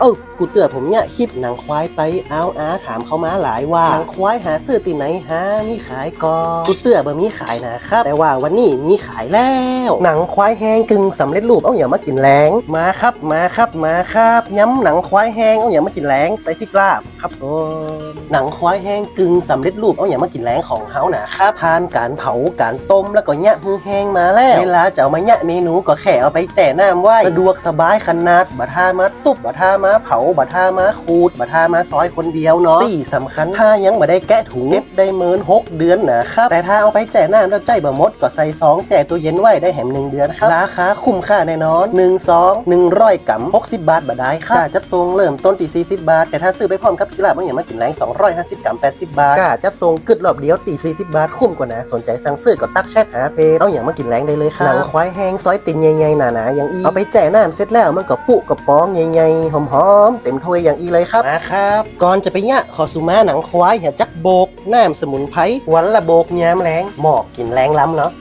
เอ้ากูเตือผมเนี่ยคลิปหนังควายไปเอาอาถามเขามาหลายว่าหนังควายหาซื้อที่ไหนหามีขายก่อนกูเตือบ่มีขายนะครับ แต่ว่าวันนี้มีขายแล้ว หนังควายแห้งกึ่งสำเร็จรูปเอาอย่ามากินแรงมาครับมาครับมาครับย้ำหนังควายแห้งเอาอย่ามากินแรงใส่พริกลาบครับผมหนังควายแห้งกึ่งสำเร็จรูปเอาอย่ามากินแรงของเฮาหนะครับผ่านการเผาการต้มแล้วก็เนี่ยฮือแห้งมาแล้วเวลาจะเอามาเนี่ยเมนูก็แค่เอาไปแจ่น้ำไว้สะดวกสบายขนาดบัทามาตุบบัทามาเผาบัทามาขูดบัทามาซอยคนเดียวเนาะที่สำคัญถ้ายังไม่ได้แกะถุงเก็บได้เมินหกเดือนนะครับแต่ถ้าเอาไปแจ่น้ำแล้วใจบ่หมดก็ใส่ซองแจ่ตัวเย็นไว้ได้แหมหนึ่งเดือนครับราคาคุ้มค่าแน่นอน1ซอง100กรัม60บาทบาทได้ค่ะจัดทรงเริ่มต้นที่40 บาท แต่ถ้าซื้อไปพร้อมกับพิลาบางอย่างมากินแรง250กรัม80 บาทกาจัดทรงกึดรอบเดียวตี40 บาทคุ้มกว่านะ สนใจสั่งซื้อก็ตักแชทหาเพจเอาอย่างมากินแรงได้เลยค่ะหนังควายแห้งซอยตินใหญ่ๆหนาๆอย่างอีเอาไปแจ่น้ำเสร็จแล้วมันก็ปุกระป๋องใหญ่ๆหอมๆเต็มถ้วยอย่างอีเลยครับมาครับก่อนจะไปเนี่ยขอสุมาหนังควายอย่าจักโบกน้ำสมุนไพรวันละโบกยามแรงหมอกกินแรงล้ำเนาะ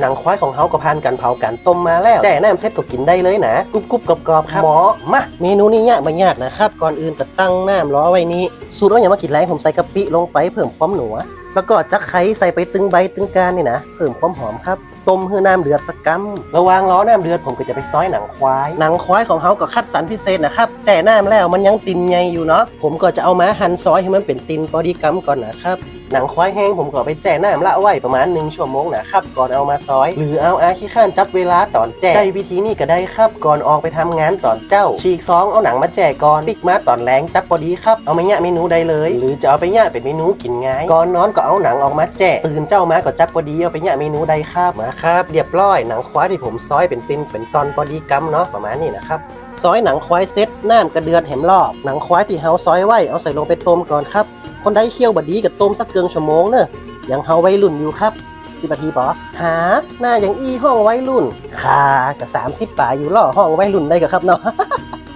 หนังควายของเฮาก็ผ่านการเผาการต้มมาแล้วแจ่น้ำเซ็ตก็กินได้เลยนะกรุบกรุบกรอบกรอบๆครับหมอมาเมนูนี้ยากไม่ยากนะครับ ก่อนอื่นก็ตั้งน้ำรอไว้นี้สูตรว่าอย่ามากินแรงผมใส่กะปิลงไปเพิ่มความหนัวแล้วก็จักไข่ใส่ไปตึงใบตึงการนี่นะเพิ่มความหอมครับ ต้มเพื่อน้ำเดือดสักกัมระหว่างล้อน้ำเดือดผมก็จะไปซอยหนังควาย หนังควายของเขาก็คัดสรรพิเศษนะครับแจ่น้ำแล้วมันยังตินใหญ่อยู่เนาะผมก็จะเอามาหั่นซอยให้มันเป็นตินพอดีกัมก่อนนะครับ หนังควายแห้งผมก็เอาไปแจ่น้ำละไว้ประมาณ1ชั่วโมงนะครับก่อนเอามาซอย หรือเอาอาขี้ข้านจับเวลาตอนแจ่ใจวิธีนี้ก็ได้ครับก่อนออกไปทำงานตอนเจ้า ฉีกซองเอาหนังมาแจ่ก่อนปิกมาตอนแรงจับพอดีครับเอามาแยะเมนูได้เลย หรือจะเอาไปแยะเป็นเมนูกินง่ายก่อนนอนก็เอาหนังออกมาแจ่ตื่นเจ้ามาก็จับพอดีเอาไปแยะเมนูได้ครับมาครับเรียบร้อยหนังควายที่ผมซอยเป็นตินเป็นตอนพอดีกัมเนาะประมาณนี้นะครับซอยหนังควายเซ็ตน้ำกระเดือนแหมรอบ หนังควายที่เฮาซอยไว้เอาใส่ลงไปต้มก่อนครับ คนได้เคี่ยวบดีกับต้มสักเกิงชั่วโมงเนอะยังเฮาไว้รุ่นอยู่ครับสิบนาทีปอหาหน้าอย่างอีห้องไว้รุ่นค่ากับสามสิบป่าอยู่ล่อห้องไว้รุ่นได้กับครับเนาะ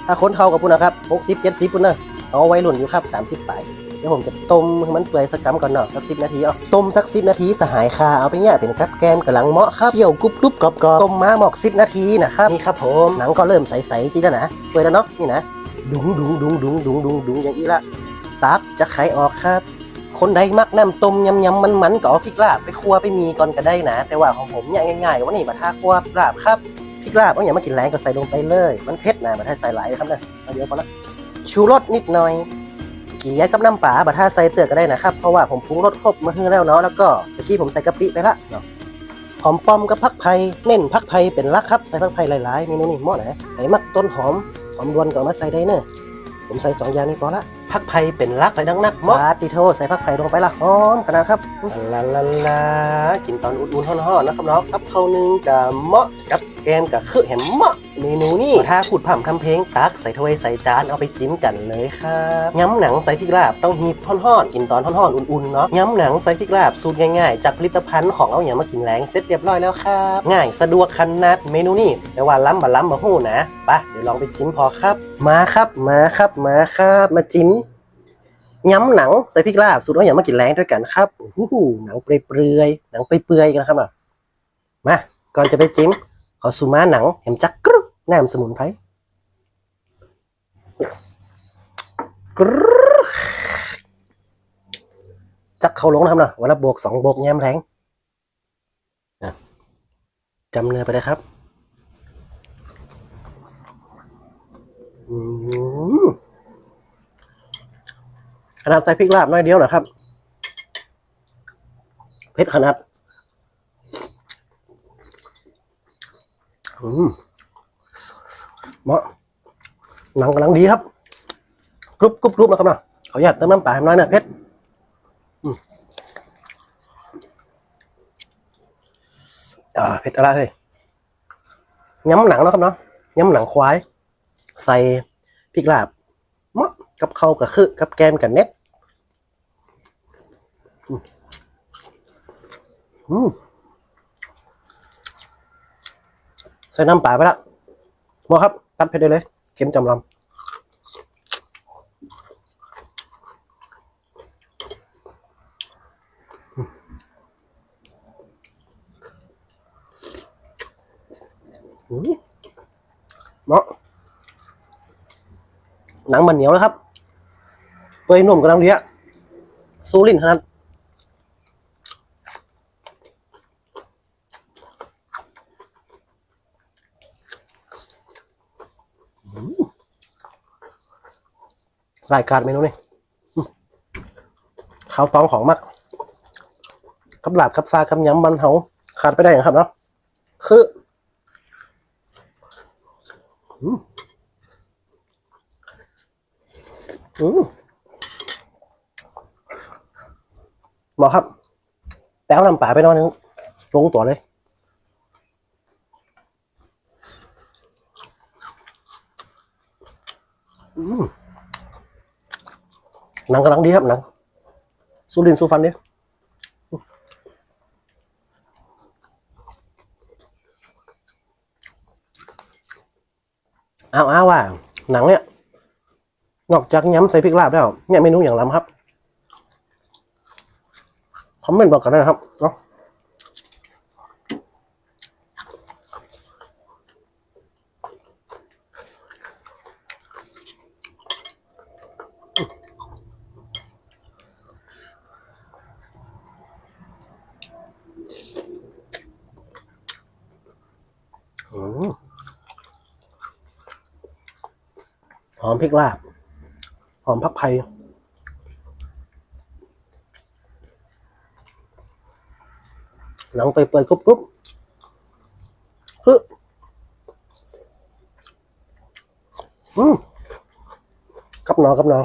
ถ้าคนเท่ากับพุ่นนะครับหกสิบเจ็ดสิบพุ่นเนอะเอาไว้รุ่นอยู่ครับสามสิบป่าเดี๋ยวผมจะต้มให้มันเปื่อยสักกัมก่อนเนาะสักสิบนาทีเอาต้มสักสิบนาทีสหายคาเอาไปเนี่ยเป็นกับแกมกำลังเหมาะครับเคี่ยวกรุบกรุบกรอบกรอบต้มมาหมอกสิบนาทีนะครับนี่ครับผมหนังก็เริ่มใสๆจริงแล้วนะเปื่อยแล้วเนาะนี่นะดุงดุงดุงดุงดุงดุงดุงอย่างนี้ละ ตักจะไขออกครับ คนใดมักน้ำต้มยำยำมันมันๆก็เอาพริกลาบไปคั่วไปมีก่อนก็ได้นะ แต่ว่าของผมเนี่ยง่ายๆว่านี่มาท่าคั่วลาบครับพริกลาบเอาอย่างมากินแรงก็ใส่ลงไปเลย มันเผ็ดนะมาท่าใส่หลายครับนะเอาเดี๋ยวพอละชูรสนิดหน่อยเกี๊ยกับน้ำปลาบัท่าใส่เตือกก็ได้นะครับ เพราะว่าผมปรุงรสครบมาให้แล้วเนาะแล้วก็เมื่อกี้ผมใส่กะปิไปละเนาะหอมป้อมกับผักไผ่เน้นผักไผ่เป็นลักครับ ใส่ผักไผ่หลายๆเมนูนี้เหมาะนะไหนมักต้นหอมหอมดวนก็เอามาใส่ได้เนอะผมใส่สองอย่างนี้พอละ ผักไผ่เป็นลักใส่ดังนักมอสติโทใส่ผักไผ่ลงไปละหอมขนาดครับลาลาลากินตอนอุ่นๆร้อนๆนะครับเนาะกับข้าวหนึงกับเหมาะกับแกมกับคือเห็นเหมะเมนูนี้ถ้าพูดผ่ำทำเพลงตักใส่ถ้วยใส่จานเอาไปจิ้มกันเลยครับย้ำหนังใส่พริกลาบต้องหีบท่อนๆกินตอนท่อนๆอุ่นๆเนาะย้ำหนังใส่พริกลาบสูตรง่ายๆ จากผลิตภัณฑ์ของเอาอย่างมากินแรงเสร็จเรียบร้อยแล้วครับง่ายสะดวกขนาดเมนูนี้แต่ว่าล้ำบะล้ำบะหู้นะไปะเดี๋ยวลองไปจิ้มพอครับ มาครับมาครับมาครับมาจิ้มย้ำหนังใส่พริกลาบสูตรว่าอย่างมากินแรงด้วยกันครับโอ้หนังเปลือยๆหนังเปรื่อยๆกันนะครับอะมาก่อนจะไปจิ้ม ขอซูมาหนังเห็มจักกรุน้ำสมุนไพรจักเขาลงนะครับนะวันละบวกสองบวกแย้มแรงจำเนื้อไปเลยครับขนาดใส่พริกลาบน้อยเดียวนะครับ เผ็ดขนาด อืมเหมาะหนังกำลังดีครับกรุบกรุบกรุบนะครับเนาะขออนุญาตเติมน้ำปลาให้น้อยนะเผ็ดอืมอ่าเผ็ดอะไรเฮ้ยย้ำหนังแล้วครับเนาะย้ำหนังควาย ใส่พริกลาบเหมาะกับเข้ากับคือกับแกมกับเน็ตอืมอืมใส่น้ำปลาไปละหมอครับตัดเผ็ดได้เลย เค็มจำลำอืมเหมาะหนังมันเหนียวแล้วครับเปื่อยนุ่มกำลังดีอะซูรินขนาด รายการเมนูนี่ข้าวตองของมักกับหลาบกับซากับยำบันเฮาขาดไปได้อย่างครับเนาะคืออืมอืมหมอครับ แป้วนำป่าไปน้อยนึงลงตัวเลย อืม หนังกำลังดีครับหนังสู้ลินสู้ฟันดิเอาเอาว่า หนังเนี่ย นอกจากย้ำใส่พริกลาบแล้ว เนี่ยเมนูอย่างไรครับ คอมเมนต์บอกกันนะครับเนาะอืม หอมพริกลาบ หอมผักไผ่หนังเปื่อยๆกรุบคืออืมกับหนอกับหนอ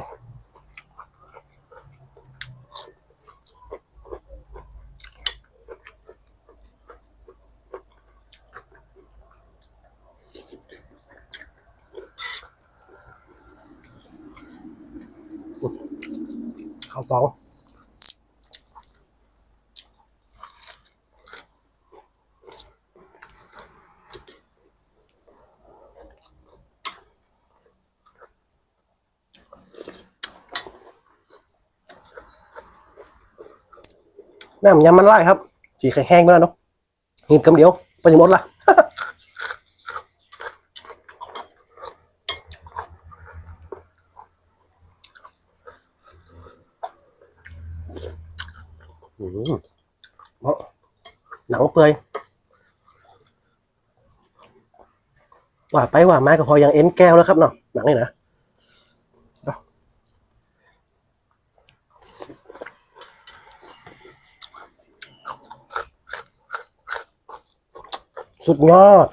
ข้าวตองน้ำยำมันไล่ครับ สีแห้งๆไปแล้วเนาะหีบกำเดียวไปยังหมดละ อืมหนังเปื่อยว่าไปว่ามาก็พอยังเอ็นแก้วแล้วครับเนาะหนังนี่นะสุดยอด